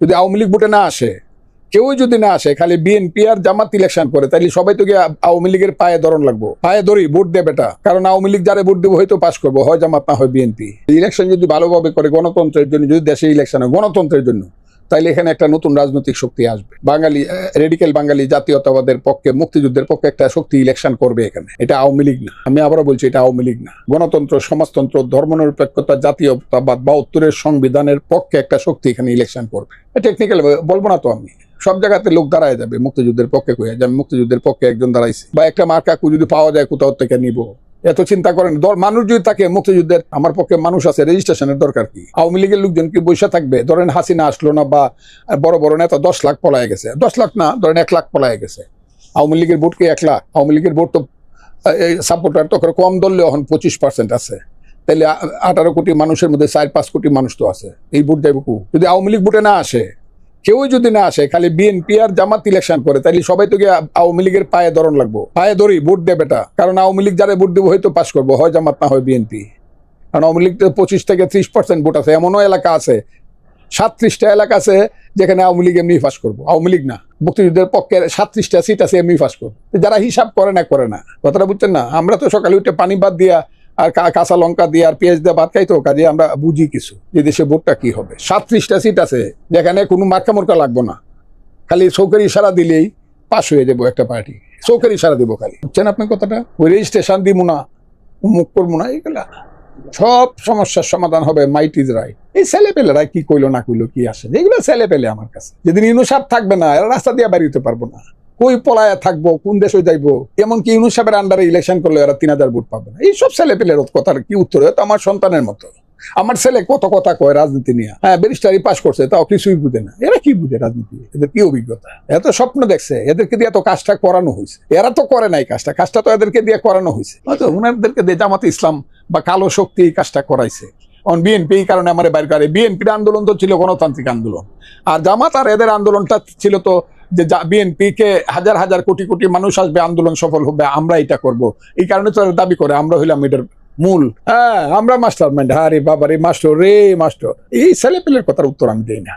যদি আওয়ামী লীগ ভোটে না আসে কেউ যদি না আসে, খালি বিএনপি আর জামাত ইলেকশন করে তাহলে সবাই তো আওয়ামী লীগের পায়ে ধরন লাগবো। পায়ে ধরি, ভোট দেবে বেটা। কারণ আওয়ামী লীগ যারা ভোট দেবো হয়তো পাশ করব, হয় জামাত না হয় বিএনপি ইলেকশন যদি ভালোভাবে করে গণতন্ত্রের জন্য, যদি দেশে ইলেকশন হয়, গণতন্ত্রের জন্য। তাইলে এখানে একটা নতুন রাজনৈতিক শক্তি আসবে। বাঙালি রেডিক্যাল বাঙালি জাতীয়তাবাদের পক্ষে, মুক্তিযুদ্ধের পক্ষে একটা শক্তি ইলেকশন করবে এখানে। এটা আওয়ামী লীগ না। আমি আবারও বলছি, এটা আওয়ামী লীগ না। গণতন্ত্র, সমাজতন্ত্র, ধর্মনিরপেক্ষতা, জাতীয়তাবাদ বা উত্তরের সংবিধানের পক্ষে একটা শক্তি এখানে ইলেকশন করবে। টেকনিক্যাল বলব না তো আমি। সব জায়গাতে লোক দাঁড়ায় যাবে, মুক্তিযুদ্ধের পক্ষে কয়ে যে আমি মুক্তিযুদ্ধের পক্ষে একজন দাঁড়াইছি। বা একটা মার্কা যদি পাওয়া যায়, কোথাও থেকে নিব। এত চিন্তা করেন মানুষ যদি থাকে মুক্তিযুদ্ধের, আমার পক্ষে মানুষ আছে, রেজিস্ট্রেশনের দরকার কি? আওয়ামী লীগের লোকজন কি বসে থাকবে? ধরেন হাসিনা আসলো না বা বড় বড় নেতা দশ লাখ পলায় গেছে। দশ লাখ না, ধরেন এক লাখ পলায় গেছে। আওয়ামী লীগের ভোট কি এক লাখ? আওয়ামী লীগের ভোট তো সাপোর্টার তো কম ধরলে এখন পঁচিশ পার্সেন্ট আছে। তাহলে আঠারো কোটি মানুষের মধ্যে চার, পাঁচ কোটি মানুষ তো আছে। এই ভোট যাইব যদি আওয়ামী লীগ ভোটে না আসে কেউই যদি না আসে, খালি বিএনপি আর জামাত ইলেকশন করে তাহলে সবাই তো গিয়ে আওয়ামী লীগের পায়ে ধরন লাগবো। পায়ে ধরি, ভোট দেবে বেটা। কারণ আওয়ামী লীগ যারা ভোট দেবো হয়তো পাস করব, হয় জামাত না হয় বিএনপি কারণ আওয়ামী লীগ পঁচিশ থেকে ত্রিশ পার্সেন্ট ভোট আছে, এমনও এলাকা আছে, সাতত্রিশটা এলাকা আছে যেখানে আওয়ামী লীগ এমনি পাস করব। আওয়ামী লীগ না, মুক্তিযুদ্ধের পক্ষে সাতত্রিশটা সিট আছে এমনি পাস করব। যারা হিসাব করে না করে না। কথাটা বুঝছেন না? আমরা তো সকালে উঠে পানি বাদ দিয়া আর কাঁচা লঙ্কা দিয়ে আর পেঁয়াজ দিয়ে ভাত খাই তো কাজে আমরা বুঝি কিছু যে দেশে ভোটটা কি হবে। সাতত্রিশটা সিট আছে, যেখানে কোনো মার্কা মোর্কা লাগবো না। খালি চৌকের ইশারা দিলেই পাস হয়ে যাব একটা পার্টি। চৌকের ইশারা দেবো খালি। বুঝছেন আপনি কথাটা? ওই রেজিস্ট্রেশন দিব না মুখ করব না, এগুলা সব সমস্যার সমাধান হবে মাইট ইজ রাইট এই ছেলে পেলেরা কি কইলো না কইলো, কি আসে? এগুলো ছেলে পেলে আমার কাছে। যেদিন ইনুসাব থাকবে না রাস্তা দিয়ে বেরিয়ে পারব না। কই পলায় থাকব, কোন দেশে যাইবো? এমনকি ইউনুসাবের আন্ডারে ইলেকশন করলে এরা তিন হাজার ভোট পাবে না। এইসব ছেলে পেলের কথার কি উত্তর? তো আমার সন্তানের মতো। আমার ছেলে কত কথা কয় রাজনীতি নিয়ে? হ্যাঁ ব্যারিস্টারি পাস করছে, তাও কিছুই বুঝে না। এরা কি বুঝে রাজনীতি? এদের কি অভিজ্ঞতা? এত স্বপ্ন দেখছে, এদেরকে দিয়ে এত কাজটা করানো হয়েছে। এরা তো করে নাই কাজটা কাজটা তো এদেরকে দিয়ে করানো হয়েছে। হয়তো উনাদেরকে দিয়ে জামাত ইসলাম বা কালো শক্তি এই কাজটা করাইছে। অন বিএনপি এই কারণে আমার বাইর বিএনপির আন্দোলন তো ছিল গণতান্ত্রিক আন্দোলন। আর জামাত আর এদের আন্দোলনটা ছিল তো যে বিএনপি কে হাজার হাজার কোটি কোটি মানুষ আসবে, আন্দোলন সফল হবে, আমরা এটা করব। এই কারণে তো দাবি করে, আমরা হইলাম এটার মূল। হ্যাঁ আমরা মাস্টার মাইন্ড হ্যাঁ রে বাবা রে মাস্টার রে মাস্টার এই ছেলে পেলের কথার উত্তর আমি দিই না।